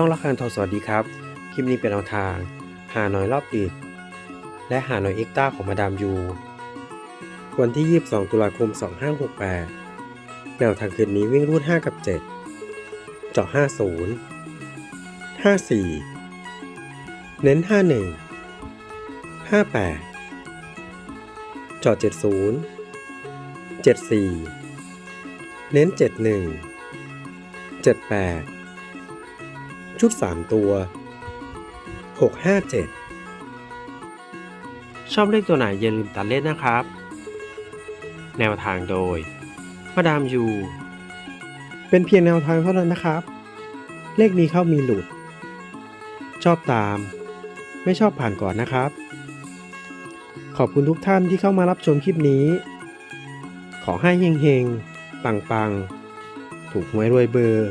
ช่องละครทอสวัสดีครับ คลิปนี้เป็นแนวทาง หาหน่อยรอบดึกและหาหน่อยเอ็กต้าของมาดามยู วันที่ 22 ตุลาคม 2568 แนวทางคืนนี้วิ่งรูด 5 กับ 7 เจาะ 50 54 เน้น 51 58 เจาะ 70 74 เน้น 71 78 ชุด 3 ตัว 657 ชอบเลขตัวไหนอย่าลืมตัดเล่นนะครับ แนวทางโดยมาดามยู เป็นเพียงแนวทางเท่านั้นนะครับ เลขมีเข้ามีหลุด ชอบตาม ไม่ชอบผ่านก่อนนะครับ ขอบคุณทุกท่านที่เข้ามารับชมคลิปนี้ ขอให้เฮงๆ ปังๆ ถูกหวยรวยเบอร์